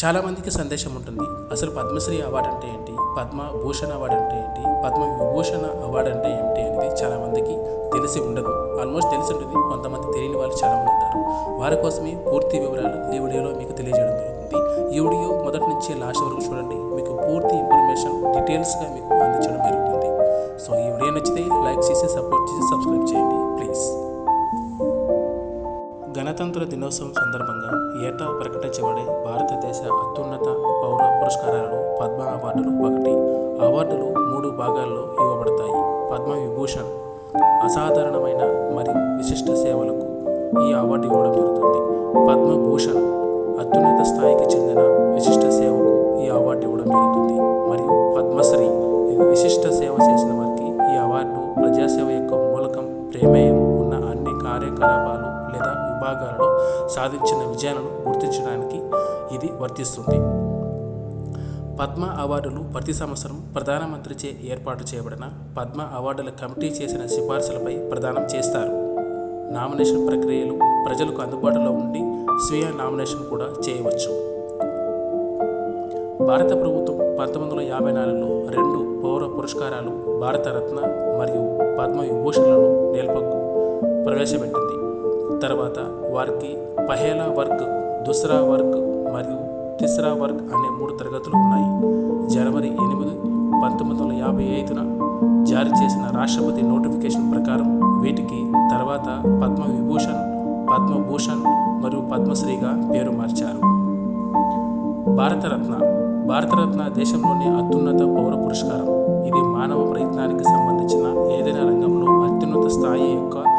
చాలామందికి సందేశం ఉంటుంది. అసలు పద్మశ్రీ అవార్డు అంటే ఏంటి? పద్మ భూషణ్ అవార్డు అంటే ఏంటి? పద్మ విభూషణ అవార్డు అంటే ఏంటి అనేది చాలామందికి తెలిసి ఉండదు. ఆల్మోస్ట్ తెలిసి ఉంటుంది. కొంతమంది తెలియని వాళ్ళు చాలామంది ఉంటారు. వారి కోసమే పూర్తి వివరాలు ఈ వీడియోలో మీకు తెలియజేయడం జరుగుతుంది. ఈ వీడియో మొదటి నుంచి లాస్ట్ వరకు చూడండి. మీకు పూర్తి ఇన్ఫర్మేషన్ డీటెయిల్స్గా మీకు అందించడం జరుగుతుంది. సో ఈ వీడియో నచ్చితే లైక్ చేసి సపోర్ట్ చేసి సబ్స్క్రైబ్ చేయండి. గణతంత్ర దినోత్సవం సందర్భంగా ఏటా ప్రకటించబడే భారతదేశ అత్యున్నత పౌర పురస్కారాలలో పద్మ అవార్డులు ఒకటి అవార్డులు మూడు భాగాల్లో ఇవ్వబడతాయి. పద్మ విభూషణ్ అసాధారణమైన మరియు విశిష్ట సేవలకు ఈ అవార్డు ఇవ్వడం జరుగుతుంది. పద్మభూషణ్ అత్యున్నత స్థాయికి చెందిన విశిష్ట సేవకు ఈ అవార్డు ఇవ్వడం జరుగుతుంది. మరియు పద్మశ్రీ ఇది విశిష్ట సేవ చేసిన వారి విభాగాలలో సాధించిన విజయాలను గుర్తించడానికి ఇది వర్తిస్తుంది. పద్మ అవార్డులు ప్రతి సంవత్సరం ప్రధానమంత్రిచే ఏర్పాటు చేయబడిన పద్మ అవార్డుల కమిటీ చేసిన సిఫార్సులపై ప్రదానం చేస్తారు. నామినేషన్ ప్రక్రియలు ప్రజలకు అందుబాటులో ఉండి స్వీయ నామినేషన్ కూడా చేయవచ్చు. భారత ప్రభుత్వం పంతొమ్మిది వందల యాభై నాలుగులో రెండు పౌర పురస్కారాలు భారతరత్న మరియు పద్మ విభూషణలను నేల్పకు ప్రవేశపెట్టింది. తర్వాత వారికి పహేలా వర్గ్ దుసరా వర్గ్ మరియు తిస్రా వర్గ్ అనే మూడు తరగతులు ఉన్నాయి. జనవరి ఎనిమిది పంతొమ్మిది వందల యాభై ఐదున జారీ చేసిన రాష్ట్రపతి నోటిఫికేషన్ ప్రకారం వీటికి తర్వాత పద్మ విభూషణ్ పద్మభూషణ్ మరియు పద్మశ్రీగా పేరు మార్చారు. భారతరత్న భారతరత్న దేశంలోని అత్యున్నత పౌర పురస్కారం. ఇది మానవ ప్రయత్నానికి సంబంధించిన ఏదైనా రంగంలో అత్యున్నత స్థాయి యొక్క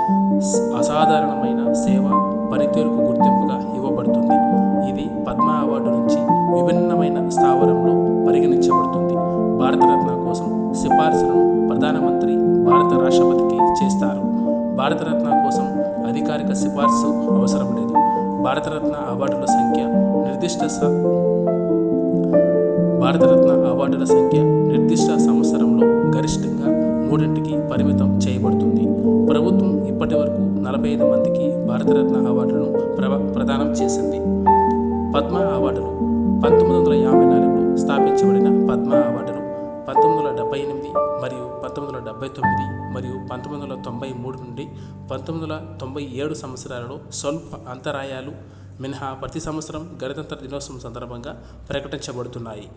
అసాధారణమైన సేవ పనితీరుకు గుర్తింపుగా ఇవ్వబడుతుంది. ఇది పద్మ అవార్డు నుంచి విభిన్నమైన స్థావరంలో పరిగణించబడుతుంది. భారతరత్న కోసం సిఫార్సులను ప్రధానమంత్రి భారత రాష్ట్రపతికి చేస్తారు. భారతరత్న కోసం అధికారిక సిఫార్సు అవసరం లేదు. భారతరత్న అవార్డుల సంఖ్య నిర్దిష్ట భారతరత్న అవార్డుల సంఖ్య నిర్దిష్ట సంవత్సరంలో గరిష్టంగా మూడింటికి పరిమితం ఇప్పటి వరకు నలభై ఐదు మందికి భారతరత్న అవార్డులను ప్రవ ప్రదానం చేసింది. పద్మ అవార్డులు పంతొమ్మిది వందల యాభై నాలుగులో స్థాపించబడిన పద్మ అవార్డులు పంతొమ్మిది వందల డెబ్బై ఎనిమిది మరియు పంతొమ్మిది వందల డెబ్బై తొమ్మిది మరియు పంతొమ్మిది వందల తొంభై మూడు నుండి పంతొమ్మిది వందల తొంభై ఏడు సంవత్సరాలలో స్వల్ప అంతరాయాలు మినహా ప్రతి సంవత్సరం గణతంత్ర దినోత్సవం సందర్భంగా ప్రకటించబడుతున్నాయి.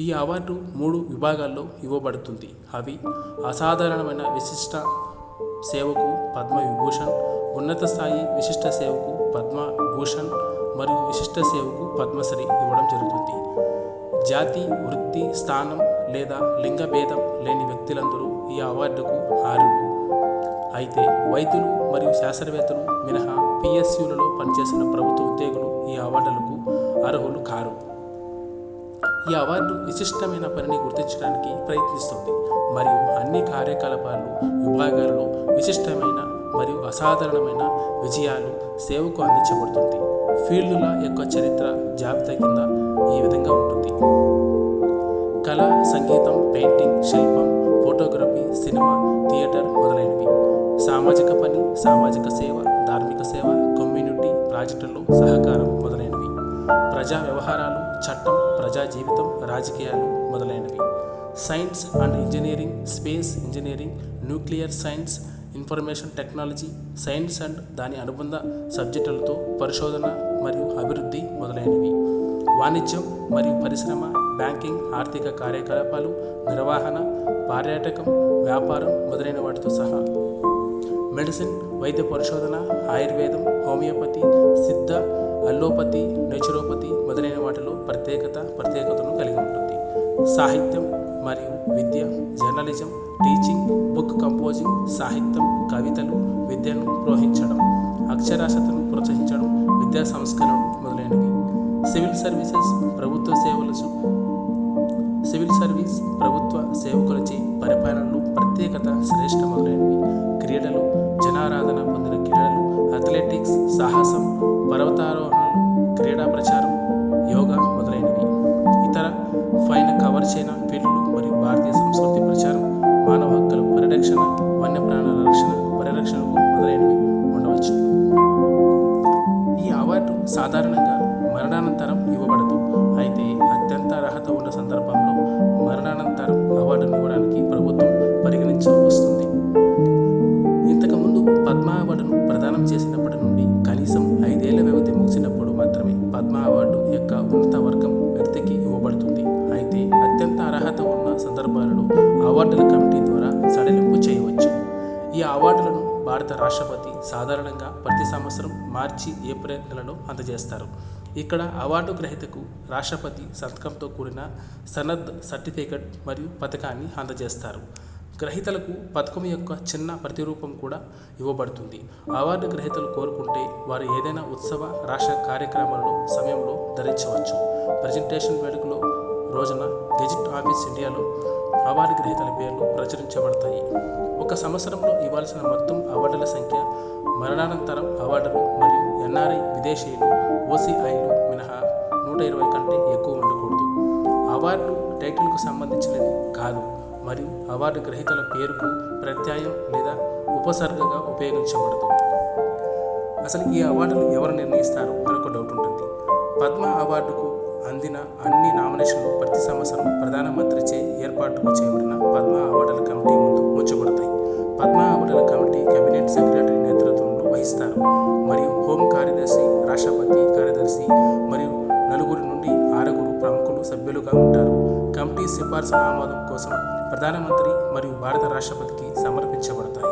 ఈ అవార్డు మూడు విభాగాల్లో ఇవ్వబడుతుంది. అవి అసాధారణమైన విశిష్ట సేవకు పద్మ విభూషణ్ ఉన్నత స్థాయి విశిష్ట సేవకు పద్మ భూషణ్ మరియు విశిష్ట సేవకు పద్మశ్రీ ఇవ్వడం జరుగుతుంది. జాతి వృత్తి స్థానం లేదా లింగ భేదం లేని వ్యక్తులందరూ ఈ అవార్డుకు హారులు అయితే వైద్యులు మరియు శాస్త్రవేత్తలు మినహా పిఎస్యులలో పనిచేసిన ప్రభుత్వ ఉద్యోగులు ఈ అవార్డులకు అర్హులు కారు. ఈ అవార్డు విశిష్టమైన పనిని గుర్తించడానికి ప్రయత్నిస్తుంది. మరియు అన్ని కార్యకలాపాలు విభాగాలలో విశిష్టమైన మరియు అసాధారణమైన విజయాలు సేవకు అందించబడుతుంది. ఫీల్డుల యొక్క చరిత్ర జాబితా కింద ఈ విధంగా ఉంటుంది. కళ సంగీతం పెయింటింగ్ శిల్పం ఫోటోగ్రఫీ సినిమా థియేటర్ మొదలైనవి. సామాజిక పని సామాజిక సేవ ధార్మిక సేవ కమ్యూనిటీ ప్రాజెక్టుల్లో సహకారం మొదలైనవి. ప్రజా వ్యవహారాలు చట్టం ప్రజా జీవితం రాజకీయాలు మొదలైనవి. Science and engineering space engineering nuclear science information technology science and దాని అనుబంధ సబ్జెక్టులతో పరిశోధన మరియు అభివృద్ధి మొదలైనవి. వాణిజ్యం మరియు పరిశ్రమ బ్యాంకింగ్ ఆర్థిక కార్యకలాపాలు నిర్వహణ పర్యాటకం వ్యాపారం మొదలైన వాటితో సహా. మెడిసిన్ వైద్య పరిశోధన ఆయుర్వేదం హోమియోపతి సిద్ధ అల్లోపతి నేచురోపతి మొదలైన వాటిలో ప్రత్యేకత ప్రత్యేకతను కలిగి ఉంటుంది. సాహిత్యం మరియు విద్య జర్నలిజం టీచింగ్ బుక్ కంపోజింగ్ సాహిత్యం కవితలు విద్యను ప్రోహించడం అక్షరాస్యతను ప్రోత్సహించడం విద్యా సంస్కరణలు మొదలైనవి. సివిల్ సర్వీసెస్ ప్రభుత్వ సేవలు సివిల్ సర్వీస్ ప్రభుత్వ సేవకులచే పరిపాలనలు ప్రత్యేకత శ్రేష్ఠ మొదలైనవి. క్రీడలు జనారాధన పొందిన క్రీడలు అథ్లెటిక్స్ సాహసం పర్వతారోహణ క్రీడా ప్రచారం యోగా మొదలైనవి. ఇతర ఫైన్ కవర్ చేయన ఫీల్డ్లు మరియు భారతీయ సంస్కృతి ప్రచారం మానవ అర్హత ఉన్న సందర్భాలలో అవార్డుల కమిటీ ద్వారా సడలింపు చేయవచ్చు. ఈ అవార్డులను భారత రాష్ట్రపతి సాధారణంగా ప్రతి సంవత్సరం మార్చి ఏప్రిల్ నెలలో అందజేస్తారు. ఇక్కడ అవార్డు గ్రహీతకు రాష్ట్రపతి సంతకంతో కూడిన సనద్ సర్టిఫికెట్ మరియు పథకాన్ని అందజేస్తారు. గ్రహీతలకు పథకం యొక్క చిన్న ప్రతిరూపం కూడా ఇవ్వబడుతుంది. అవార్డు గ్రహీతలు కోరుకుంటే వారు ఏదైనా ఉత్సవ రాష్ట్ర కార్యక్రమాలలో సమయంలో ధరించవచ్చు. ప్రజెంటేషన్ వేడుకలో రోజున గెజిట్ ఆఫీస్ ఇండియాలో అవార్డు గ్రహీతల పేర్లు ప్రచురించబడతాయి. ఒక సంవత్సరంలో ఇవ్వాల్సిన మొత్తం అవార్డుల సంఖ్య మరణానంతరం అవార్డులు మరియు ఎన్ఆర్ఐ విదేశీయులు ఓసీఐలు మినహా నూట ఇరవై కంటే ఎక్కువ ఉండకూడదు. అవార్డు టైటిల్కు సంబంధించినది కాదు మరియు అవార్డు గ్రహీతల పేరుకు ప్రత్యాయం లేదా ఉపసర్గగా ఉపయోగించబడదు. అసలు ఈ అవార్డులు ఎవరు నిర్ణయిస్తారు అని ఒక డౌట్ ఉంటుంది. పద్మ అవార్డుకు అందిన అన్ని నామినేషన్లు ప్రతి సంవత్సరం ప్రధానమంత్రిచే ఏర్పాటుకు చేయబడిన పద్మ అవార్డుల కమిటీ ముందు ఉంచబడతాయి పద్మ అవార్డుల కమిటీ కేబినెట్ సెక్రటరీ నేతృత్వంలో వహిస్తారు. మరియు హోం కార్యదర్శి రాష్ట్రపతి కార్యదర్శి మరియు నలుగురు నుండి ఆరుగురు ప్రముఖులు సభ్యులుగా ఉంటారు. కమిటీ సిఫార్సుల ఆమోదం కోసం ప్రధానమంత్రి మరియు భారత రాష్ట్రపతికి సమర్పించబడతాయి.